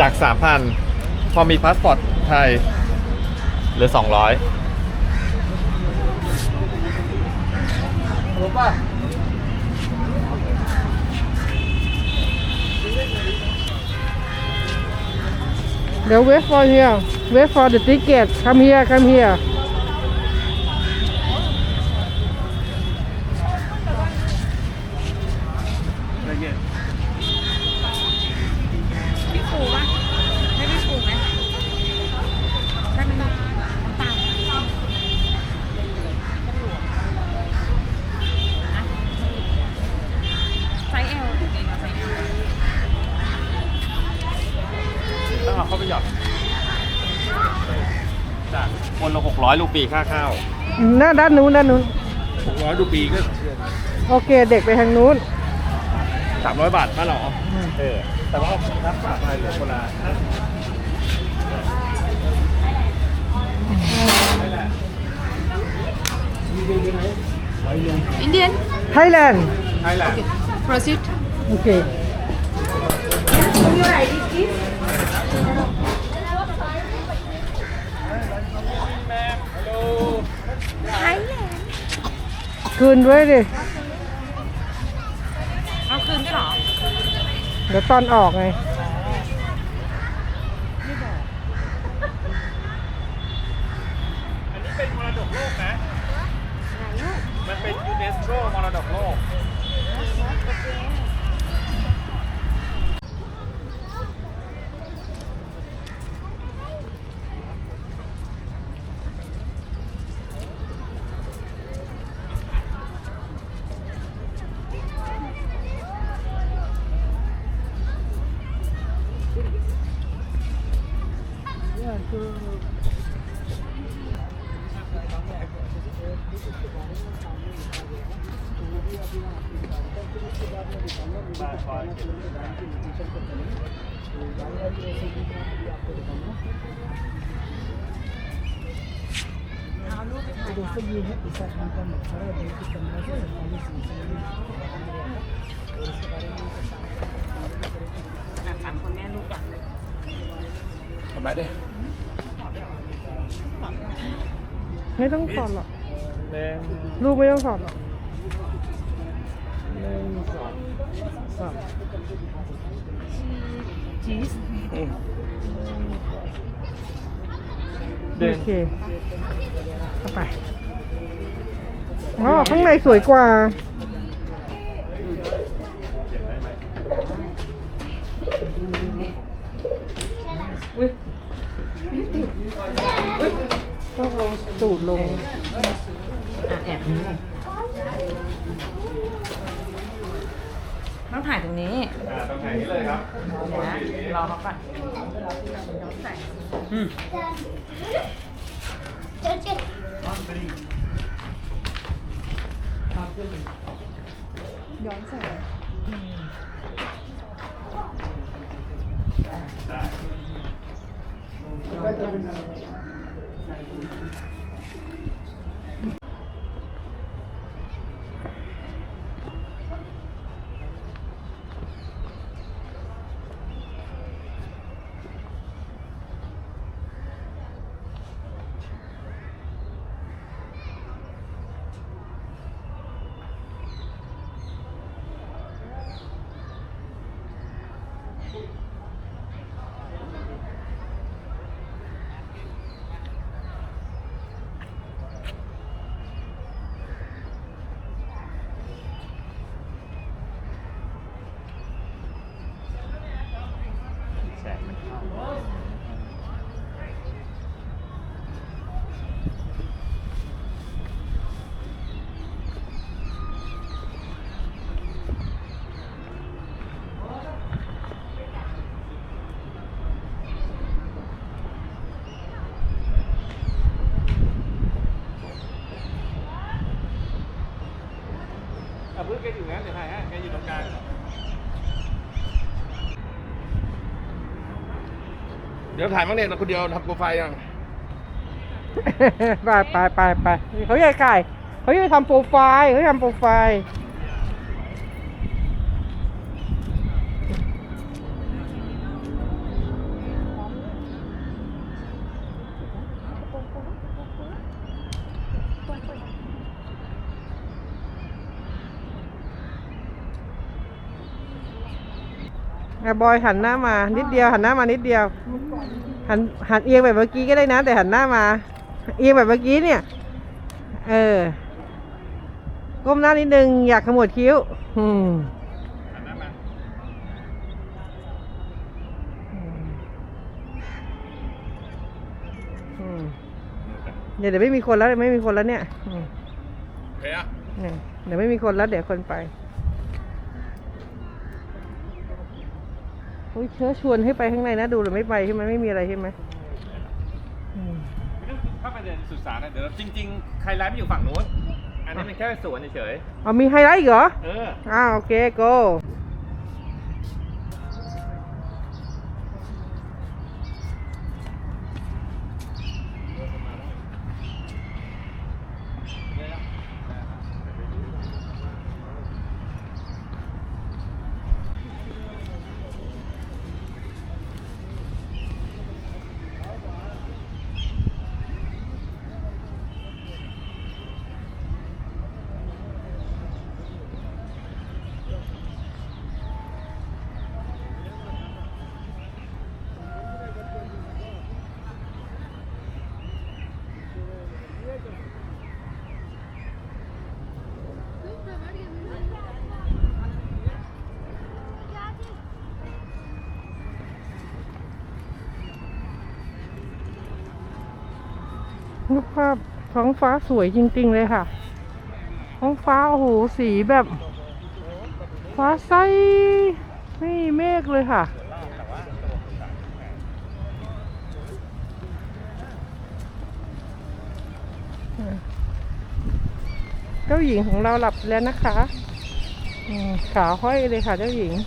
จาก 3,000 พอมีพาสปอร์ตไทยเหลือ 200เดี๋ยว wait for here wait for the ticket come here come here พี่ปูปะให้พี่ปูไหมได้ไหมลูกน้ำตาลไซส์ L จริงๆอะไซส์ L ต้องเอาเข้าไปหยอดจากคนละ 600 รูปีค่าข้าวหน้าด้านนู้นด้านนู้น 600 รูปีก็ โอเค เด็กไปทางนู้น 300 บาทบ้านเราเออ แต่ว่าน้ำฝากอะไรเหลือคนละอินเดียน Thailand ไทยแลนด์ proceed โอเค ไทยแลนด์ คืนด้วยดิ เอาคืนด้วยเหรอ เดี๋ยวตอนออกไง อันนี้เป็นมรดกโลกนะ มันเป็นยูเนสโกมรดกโลก อะสามคนแม่ลูกก่อนทำไรดิไม่ต้องสอนหรอกหนึ่งลูกไม่ต้องสอนหรอกหนึ่งสอง สามชีสเดินโอเคเข้าไปอ๋อข้างในสวยกว่าต้องเอาสูตรลง อะแอบนี้ ต้องถ่ายตรงนี้อ่าตรงไหนนี้เลยครับเดี๋ยวนะรอเขาก่อนอืมเกอยู่นั้นเดี๋ยวถ่ายให้แกอยู่ตรงกลางเดี๋ยวถ่ายมั้งเนี่ยเราคนเดียวทำโปรไฟล์ยัง ไปไปไปไปเขาใหญ่ไก่เขาอยากทำโปรไฟล์เขาทำโปรไฟล์ อะบอยหันหน้ามา นิดเดียวหันหน้ามานิดเดียว หันหันเอียงแบบเมื่อกี้ก็ได้นะ แต่หันหน้ามา เอียงแบบเมื่อกี้เนี่ย เออ ก้มหน้านิดนึงอยากขมวดคิ้ว อืมหันหน้ามาอืมเดี๋ยวเดี๋ยวไม่มีคนแล้วเดี๋ยวไม่มีคนแล้วเนี่ยอืมโอเคอะเนี่ยเดี๋ยวไม่มีคนแล้วเดี๋ยวคนไป อ้ยเชิญชวนให้ไปข้างในนะดูหรือไม่ไปใช่ไหมไม่มีอะไรใช่ไหมอืมไม่ต้องเข้าไปเดินสุสานนะเดี๋ยวเราจริงๆ ใครไลฟ์อยู่ฝั่งนู้น อันนี้มันแค่สวนเฉยอ๋อมีไฮไลท์อีกเหรอๆเออ อ้าวโอเค go รูปภาพท้องฟ้าสวยจริง ๆ เลยค่ะ ท้องฟ้าโอ้โหสีแบบ ฟ้าใสไม่มีเมฆเลยค่ะ เจ้าหญิงของเราหลับแล้วนะคะขาห้อยเลยค่ะเจ้าหญิง9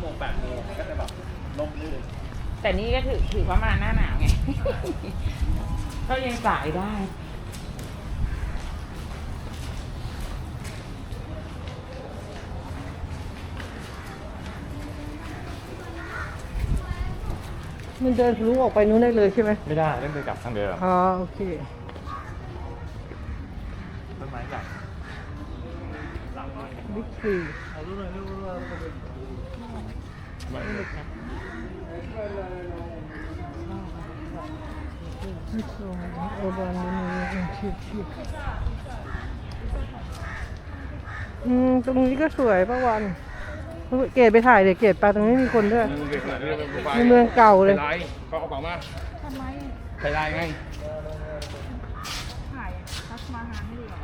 โมง8โมงก็จะแบบลมลื่น แต่นี่ก็ถือถือว่ามาหน้าหนาวไง ก็ยังสายได้ มันเดินทะลุออกไปนู้นได้เลยใช่ไหมไม่ได้ต้องเดินกลับทางเดิมอ๋อโอเค ต้นไม้ใหญ่หลังน้อยบิ๊กซีไม่ลึกนะไม่ตรงโอบานนี่ชิบชิบอืมตรงนี้ก็สวยป้าวันเกดไปถ่ายเดี๋ยวเกดไปตรงนี้มีคนด้วย มึงเด็กขนาดนี้เป็นโปในเมืองเก่าเลยไปไลน์เขาเอากระเป๋ามาทำไมไปไลน์ไงถ่ายทักมาหาให้ดูเหร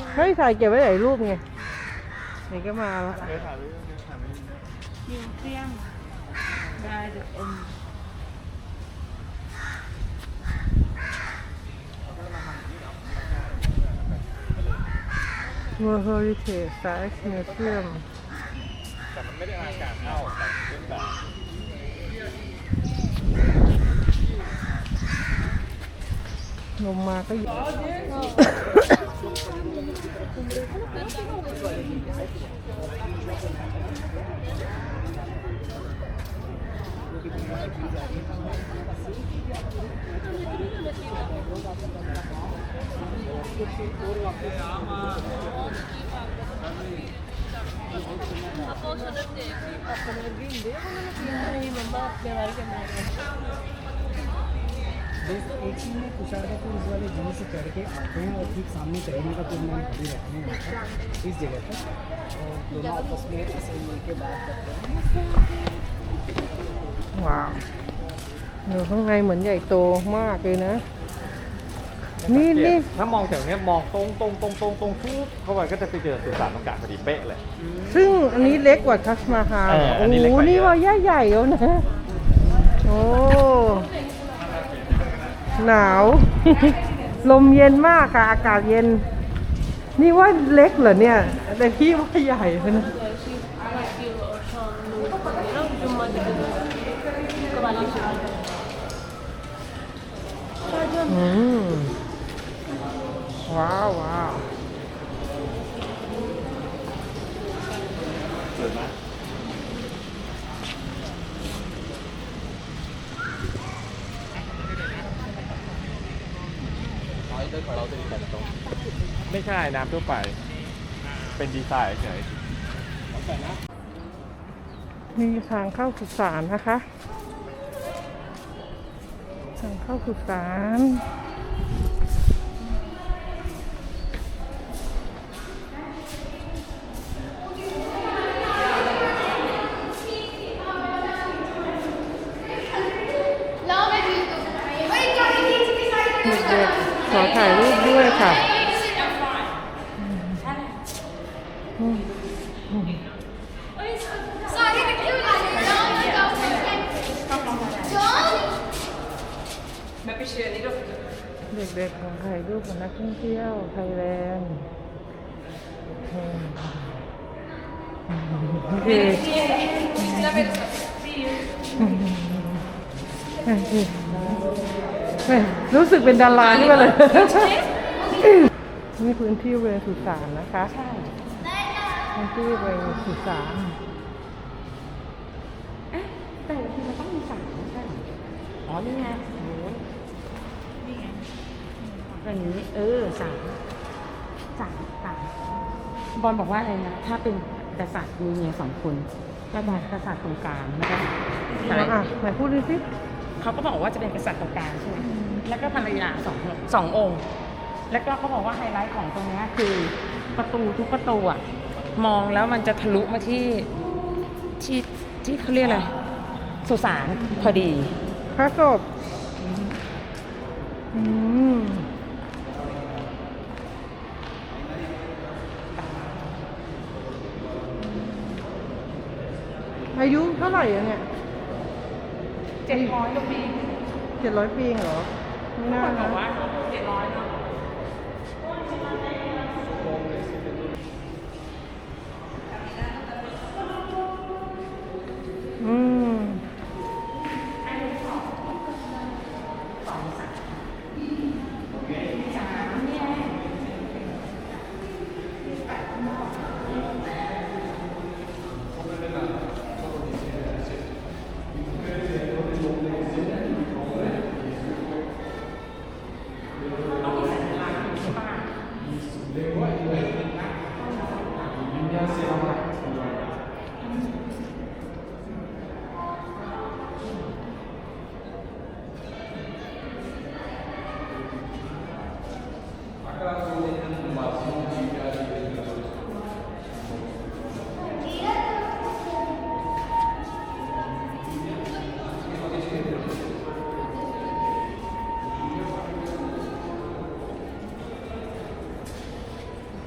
อเฮ้ยถ่ายเก็บไว้หลายรูปไงไหนก็มาล้วเดินถ่ายไปเรื่อยๆถ่ายไป นิวเซียมได้เดอะเอ็นเวอร์เฮอริเทจไซส์มิ วเซียมแต่มันไม่ได้อากาศเข้าแต่เป็นแบบลงมาก็อยู่ बस एक सीन में कुशारदा को इस वाले जगह से चढ़ के आते हैं और ठीक सामने चढ़ने का टूर्नामेंट खड़ी रहते हैं यहाँ पर इस जगह पर और दोनों आपस में ऐसे मिल के बात करते हैं ว้าวอยู่ข้างในเหมือนใหญ่โตมากเลยนะ นี่นี่ ถ้ามองจากเนี้ยมองตรงตรงตรงตรงตรงทุบเข้าไปก็จะไปเจอสุสานอากาศพอดีเป๊ะเลย ซึ่งอันนี้เล็กกว่าทัชมาฮาลเอออัโอ้นนี้เล็กโหว่านี่เยอะว่าย่าใหญ่แล้วนะ โอ้ หนาว ลมเย็นมากค่ะ อากาศเย็น นี่ว่าเล็กเหรอเนี่ย แต่พี่ว่าใหญ่เลยนะ อืม ว้าวว้าวสวยไหมไม่ใช่น้ำทั่วไป เป็นดีไซน์เฉยมีทางเข้าสุสานนะคะ ทางเข้าสุสาน เด็กๆขอถ่ายรูปด้วยค่ะ เด็กๆของถ่ายรูปของนักท่องเที่ยวไทยแลนด์อืมโอเคแม่ รู้สึกเป็นดาราขึ้นมาเลยนี่พื้นที่บริเวณสุสานนะคะใช่พื้นที่บริเวณสุสานแต่ทีมันต้องมีสามใช่ไหมอ๋อนี่ไงโหนี่ไงแบบนี้เออสามสามสามบอลบอกว่าอะไรนะ ถ้าเป็นกษัตริย์มีเมียสองคนก็ได้กษัตริย์ตรงกลางแล้วก็ภรรอะยาไหนพูดดูสิ เขาก็บอกว่าจะเป็นกษัตริย์ตรงกลางใช่ไหมแล้วก็ภรรยาสองสององค์ แล้วก็เขาบอกว่าไฮไลท์ของตรงเนี้ยคือประตูทุกประตูอะมองแล้วมันจะทะลุมาที่ที่ที่เขาเรียกอะไรสุสานพอดีพระศพอืมอายุเท่าไหร่อะเนี่ย เจ็ดร้อยกว่าปีเจ็ดร้อยปีเองเหรอไม่น่าคนบนะอกว่าเจ็ด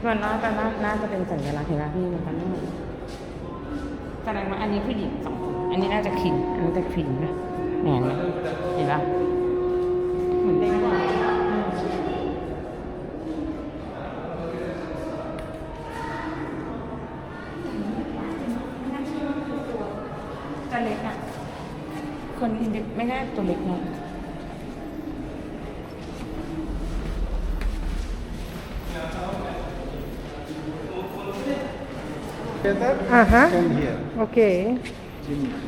มันน่าจะน่าน่าจะเป็นสัญลักษณ์เห็นไหมพี่มันกันนี่แสดงว่าอันนี้ผู้หญิงสองคนอันนี้น่าจะคิงอันนี้จะคิงนะแหนไหมเห็นปะเหมือนเด็กว่าจะเล็กอะ คนอินเดียไม่น่าตัวเล็กเนาะ อะฮะโอเค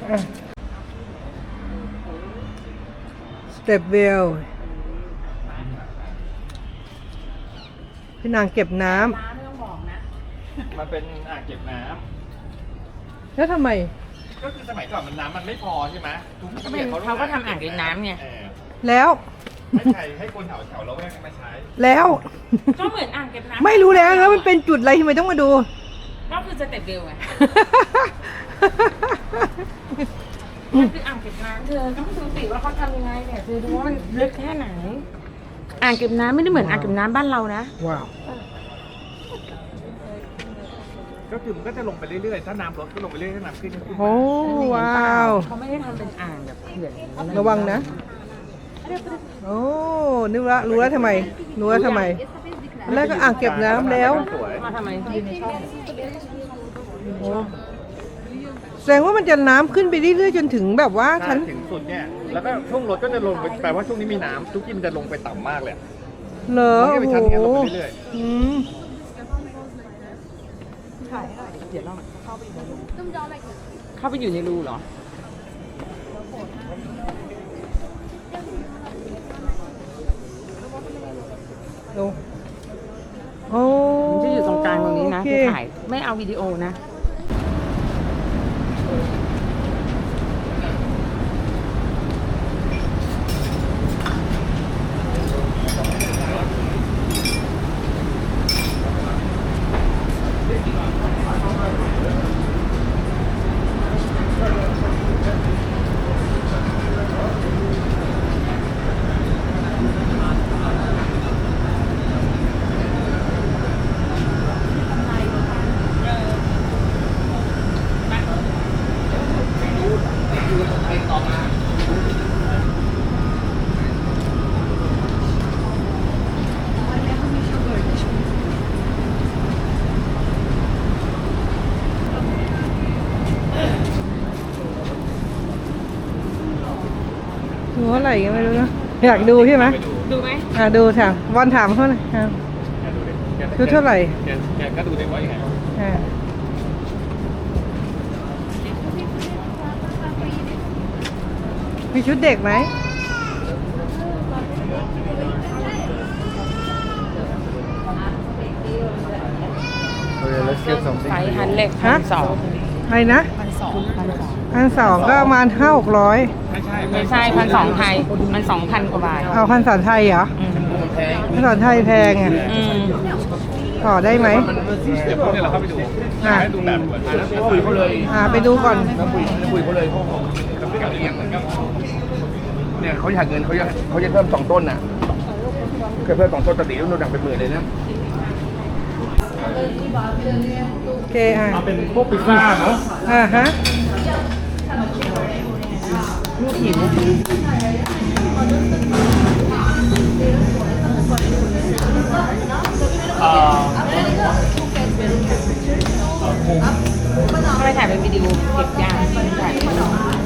อะสเต็ปเวลพี่นางเก็บน้น้าไม่ต้องบอกนะมันเป็นอ่างเก็บน้ำแล้วทำไมำก็คือสมัยก่อนมันน้ำมันไม่พอใช่ไหมทุกก็เป็นเขาก็ทำอ่างเก็บน้ำไง เออแล้วให้ใครให้คนแถวแถวเราแวกมาใช้ แล้ว ก็เหมือนอ่างเก็บน้ำไม่รู้แล้วแล้วมันเป็นจุดอะไรทำไมต้องมาดู ก็คือสเต็ปเบลไงมันคืออ่างเก็บน้ำเธอก็ไม่ดูสิว่าเขาทำยังไงเนี่ยคือดูว่ามันลึกแค่ไหน อ่างเก็บน้ำไม่ได้เหมือนอ่างเก็บน้ำบ้านเรานะ ว้าว ก็คือมันก็จะลงไปเรื่อยๆ ถ้าน้ำลดก็ลงไปเรื่อยๆ ถ้าน้ำขึ้นก็ขึ้นโอ้ว้าว เขาไม่ได้ทำเป็นอ่างแบบเขื่อนระวังนะ โอ้นึกละรู้แล้วทำไม รู้แล้วทำไม แล้วก็อ่างเก็บน้ำแล้วสวยมาทำไมยืนในช่องโอ้แสดงว่ามันจะน้ำขึ้นไปเรื่อยๆจนถึงแบบว่าถ้าชั้น ถึงสุดเนี่ย แล้วก็ช่วงรถก็จะลงไปแปลว่าช่วงนี้มีน้ำทุกที่มันจะลงไปต่ำมากเลยอะเหรอมันก็โอ้เป็นโหชั้นอย่างเงี้ยลงไปเรื่อยอืมเดี๋ยวเราเข้าไปอยู่ในรูเหรอดู โอ้มันจะอยู่ตรงกลางตรงนี้นะโอเค คือถ่ายไม่เอาวิดีโอนะ ดูเท่าไหร่ก็ไม่รู้นะอยากดูใช่ไหมดูไหมอะดูถามบอลถามเขาหน่อยอะๆชุดเท่าไหร่แกแกก็ดูได้ว่ายังไง อะ มีชุดเด็กไหมเออ let's get something ไฟฮันเล็กพันสองอะไรนะพันสองพันสองพันสองก็ประมาณห้าหกร้อยไม่ใช่พันสองไทย มันสองพันกว่าบาทเอาพันสอนไทยเหรออืมพันสอนไทยแพงอะอืมต่อได้ไหมเดี๋ยวพวกนี้เราเข้าไปดูอะให้ดูแบบก่อนคุยเขาเลย อ่าไปดูก่อนคุยคุยเขาเลยเขาเขาเลี้ยงเหมือนกับเนี่ยเขาอยากเงินเขาจะเขาจะเพิ่มสองต้นน่ะเคยเพิ่มสองต้นปกติต้องโดนดังเป็นหมื่นเลยนะโอเคอะเอาเป็นพวกพิซซ่าเนาะอ่าฮะลูกหิวทำไมถ่ายเป็นวิดีโอเก็บยากถ่ายเป็นวิดีโอ